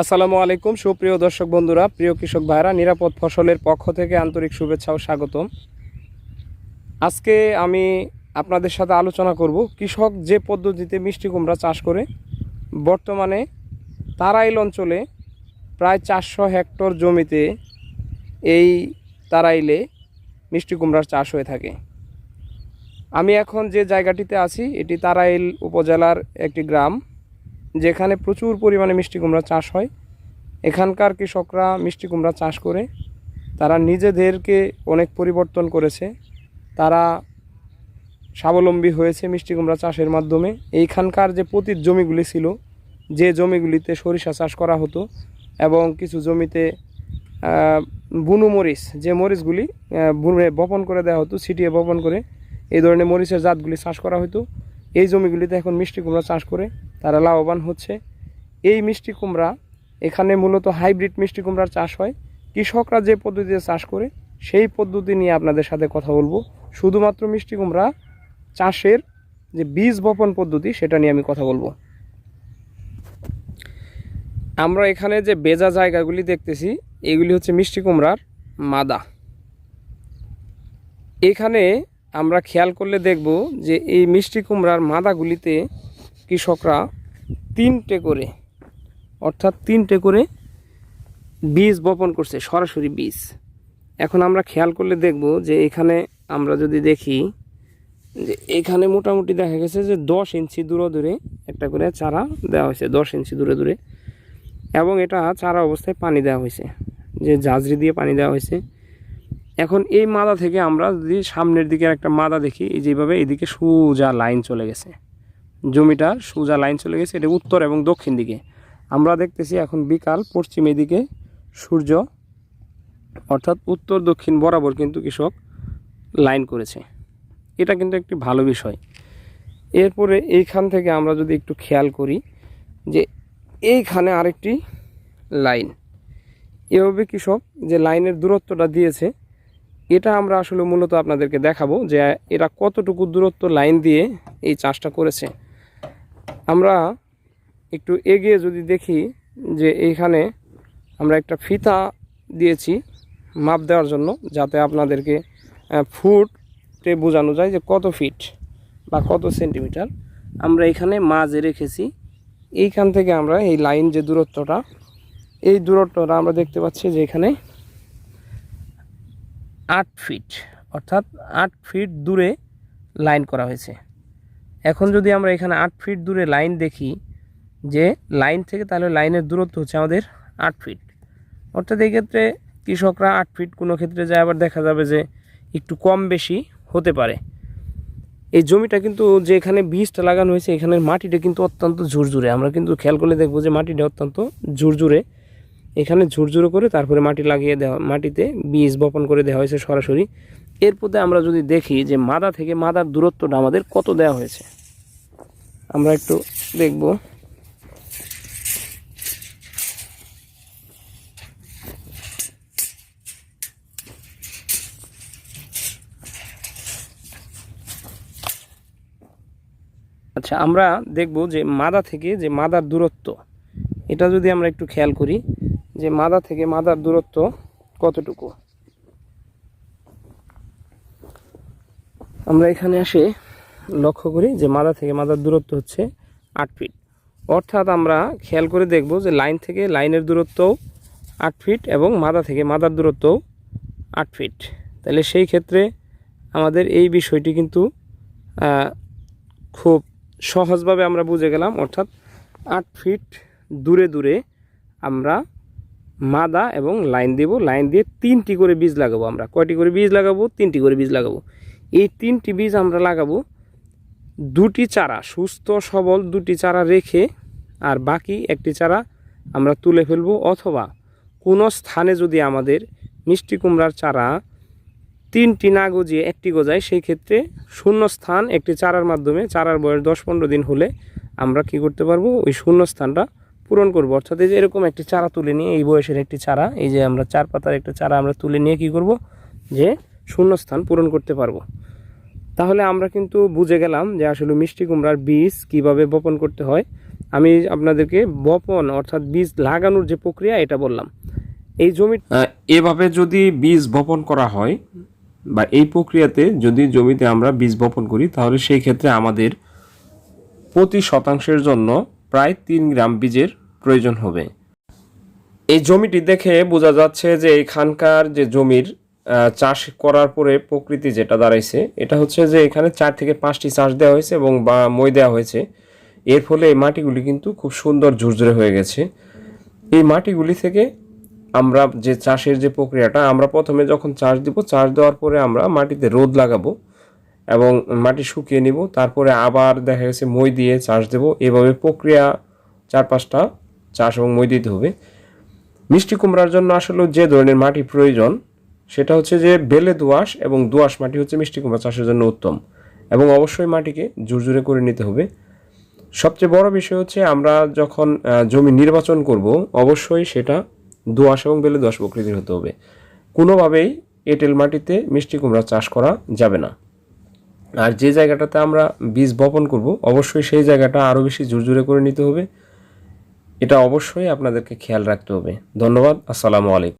আসসালামু আলাইকুম। সুপ্রিয় দর্শক বন্ধুরা, প্রিয় কৃষক ভাইরা, নিরাপদ ফসলের পক্ষ থেকে আন্তরিক শুভেচ্ছা ও স্বাগতম। আজকে আমি আপনাদের সাথে আলোচনা করব কৃষক যে পদ্ধতিতে মিষ্টি কুমড়া চাষ করে, বর্তমানে তারাইল অঞ্চলে প্রায় চারশো হেক্টর জমিতে এই তারাইলে মিষ্টি কুমড়ার চাষ হয়ে থাকে। আমি এখন যে জায়গাটিতে আছি, এটি তারাইল উপজেলার একটি গ্রাম। যেখানে প্রচুর পরিমাণে মিষ্টি কুমড়া চাষ হয়, এখানকার কৃষকরা মিষ্টি কুমড়া চাষ করে, তারা নিজেদেরকে অনেক পরিবর্তন করেছে, তারা স্বাবলম্বী হয়েছে মিষ্টি কুমড়া চাষের মাধ্যমে। এইখানকার যে পতিত জমিগুলি ছিল, যে জমিগুলিতে সরিষা চাষ করা হতো এবং কিছু জমিতে বুনো মরিচ, যে মরিচগুলি বুনে বপন করে দেওয়া হতো, ছিটিয়ে বপন করে, এই ধরনের মরিচের জাতগুলি চাষ করা হতো। এই জমিগুলিতে এখন মিষ্টি কুমড়া চাষ করে তারা লাভবান হচ্ছে। এই মিষ্টি কুমড়া, এখানে মূলত হাইব্রিড মিষ্টি কুমড়ার চাষ হয়। কৃষকরা যে পদ্ধতিতে চাষ করে, সেই পদ্ধতি নিয়ে আপনাদের সাথে কথা বলব। শুধুমাত্র মিষ্টি কুমড়া চাষের যে বীজ বপন পদ্ধতি, সেটা নিয়ে আমি কথা বলব। আমরা এখানে যে বেজা জায়গাগুলি দেখতেছি, এগুলি হচ্ছে মিষ্টি কুমড়ার মাদা। এখানে আমরা খেয়াল করলে দেখব যে এই মিষ্টি কুমড়ার মাদাগুলিতে কৃষকরা তিনটে করে, অর্থাৎ তিনটে করে বীজ বপন করছে, সরাসরি বীজ। এখন আমরা খেয়াল করলে দেখব যে এখানে আমরা যদি দেখি যে এখানে মোটামুটি দেখা গেছে যে দশ ইঞ্চি দূরে দূরে একটা করে চারা দেওয়া হয়েছে, দশ ইঞ্চি দূরে দূরে। এবং এটা চারা অবস্থায় পানি দেওয়া হয়েছে, যে জাজরি দিয়ে পানি দেওয়া হয়েছে। এখন এই মাদা থেকে আমরা যদি সামনের দিকে একটা মাদা দেখি যেভাবে এদিকে সোজা লাইন চলে গেছে। জমিটার সোজা লাইন চলে গেছে, এটা উত্তর এবং দক্ষিণ দিকে। আমরা দেখতেছি এখন বিকাল, পশ্চিম দিকে সূর্য, অর্থাৎ উত্তর দক্ষিণ বরাবর কিন্তু কৃষক লাইন করেছে। এটা কিন্তু একটি ভালো বিষয়। এরপরে এইখান থেকে আমরা যদি একটু খেয়াল করি যে এইখানে আরেকটি লাইন। এভাবে কৃষক যে লাইনের দূরত্বটা দিয়েছে, এটা আমরা আসলে মূলত আপনাদেরকে দেখাবো যে এরা কতটুকু দূরত্ব লাইন দিয়ে এই চাষটা করেছে। আমরা একটু এগিয়ে যদি দেখি যে এইখানে আমরা একটা ফিতা দিয়েছি মাপ দেওয়ার জন্য, যাতে আপনাদেরকে ফুটে বোঝানো যায় যে কত ফিট বা কত সেন্টিমিটার আমরা এখানে মাঝে রেখেছি। এইখান থেকে আমরা এই লাইন যে দূরত্বটা, এই দূরত্বটা আমরা দেখতে পাচ্ছি যে এখানে আট ফিট, অর্থাৎ আট ফিট দূরে লাইন করা হয়েছে। এখন যদি আমরা এখানে আট ফিট দূরে লাইন দেখি, যে লাইন থেকে তাহলে লাইনের দূরত্ব হচ্ছে আমাদের আট ফিট অর্থাৎ এই ক্ষেত্রে কৃষকরা আট ফিট কোনো ক্ষেত্রে যায়, আবার দেখা যাবে যে একটু কম বেশি হতে পারে। এই জমিটা কিন্তু যে এখানে বীজটা লাগানো হয়েছে, এখানের মাটিটা কিন্তু অত্যন্ত ঝুরঝুরে। আমরা কিন্তু খেয়াল করলে দেখব যে মাটিটা অত্যন্ত ঝুরঝুরে। এখানে ঝুরঝুরে করে তারপরে মাটি লাগিয়ে দেওয়া, মাটিতে বীজ বপন করে দেওয়া হয়েছে সরাসরি। এরপরে আমরা যদি দেখি যে মাদা থেকে মাদার দূরত্বটা আমাদের কত দেওয়া হয়েছে। আমরা একটু দেখব। আচ্ছা আমরা দেখব যে মাদা থেকে যে মাদার দূরত্ব, এটা যদি আমরা একটু খেয়াল করি, যে মাদা থেকে মাদার দূরত্ব কতটুকু? আমরা এখানে আসে লক্ষ্য করি যে মাদা থেকে মাদার দূরত্ব হচ্ছে আট ফিট অর্থাৎ আমরা খেয়াল করে দেখব যে লাইন থেকে লাইনের দূরত্বও আট ফিট এবং মাদা থেকে মাদার দূরত্বও আট ফিট তাহলে সেই ক্ষেত্রে আমাদের এই বিষয়টি কিন্তু খুব সহজভাবে আমরা বুঝে গেলাম। অর্থাৎ আট ফিট দূরে দূরে আমরা মাদা এবং লাইন দেব। লাইন দিয়ে তিনটি করে বীজ লাগাবো আমরা। কয়টি করে বীজ লাগাবো? তিনটি করে বীজ লাগাবো। এই তিনটি বীজ আমরা লাগাবো দুটি চারা, সুস্থ, সবল দুটি চারা রেখে আর বাকি একটি চারা আমরা তুলে ফেলব অথবা কোনো স্থানে যদি আমাদের মিষ্টি কুমড়ার চারা তিনটি না গজিয়ে একটি গজায়, সেই ক্ষেত্রে শূন্য স্থান একটি চারার মাধ্যমে, চারার বয়স দশ পনেরো দিন হলে আমরা কি করতে পারব? ওই শূন্য স্থানটা পূরণ করব। অর্থাৎ এই যে এরকম একটি চারা তুলে নিয়ে, এই বয়সের একটি চারা, এই যে আমরা চার পাতার একটা চারা আমরা তুলে নিয়ে কি করব? যে শূন্য স্থান পূরণ করতে পারব। তাহলে আমরা কিন্তু বুঝে গেলাম যে আসলে মিষ্টি কুমড়ার বীজ কীভাবে বপন করতে হয়। আমি আপনাদেরকে বপন অর্থাৎ বীজ লাগানোর যে প্রক্রিয়া, এটা বললাম। এই জমি এভাবে যদি বীজ বপন করা হয় বা এই প্রক্রিয়াতে যদি জমিতে আমরা বীজ বপন করি, তাহলে সেই ক্ষেত্রে আমাদের প্রতি শতাংশের জন্য প্রায় তিন গ্রাম বীজের প্রয়োজন হবে। এই জমিটি দেখে বোঝা যাচ্ছে যে এখানকার যে জমির চাষ করার পরে প্রকৃতি যেটা দাঁড়াইছে, এটা হচ্ছে যে এখানে চার থেকে পাঁচটি চাষ দেওয়া হয়েছে এবং বা মই দেওয়া হয়েছে। এর ফলে এই মাটিগুলি কিন্তু খুব সুন্দর ঝুরঝুরে হয়ে গেছে। এই মাটিগুলি থেকে আমরা যে চাষের যে প্রক্রিয়াটা, আমরা প্রথমে যখন চাষ দিব, চাষ দেওয়ার পরে আমরা মাটিতে রোদ লাগাবো এবং মাটি শুকিয়ে নিব। তারপরে আবার দেখা গেছে মই দিয়ে চাষ দেব। এভাবে প্রক্রিয়া চার পাঁচটা চাষ এবং মই দিতে হবে। মিষ্টি কুমড়ার জন্য আসলে যে ধরনের মাটি প্রয়োজন সেটা হচ্ছে যে বেলে দোআঁশ এবং দোআঁশ মাটি হচ্ছে মিষ্টি কুমড়া চাষের জন্য উত্তম। এবং অবশ্যই মাটিকে জুরজুরে করে নিতে হবে। সবচেয়ে বড় বিষয় হচ্ছে আমরা যখন জমি নির্বাচন করব, অবশ্যই সেটা দোআঁশ এবং বেলে দোআঁশ প্রকৃতির হতে হবে। কোনোভাবেই এঁটেল মাটিতে মিষ্টি কুমড়া চাষ করা যাবে না। আর যে জায়গাটাতে আমরা বীজ বপন করব, অবশ্যই সেই জায়গাটা আরও বেশি জোরজোরে করে নিতে হবে। এটা অবশ্যই আপনাদেরকে খেয়াল রাখতে হবে। ধন্যবাদ। আসসালামু আলাইকুম।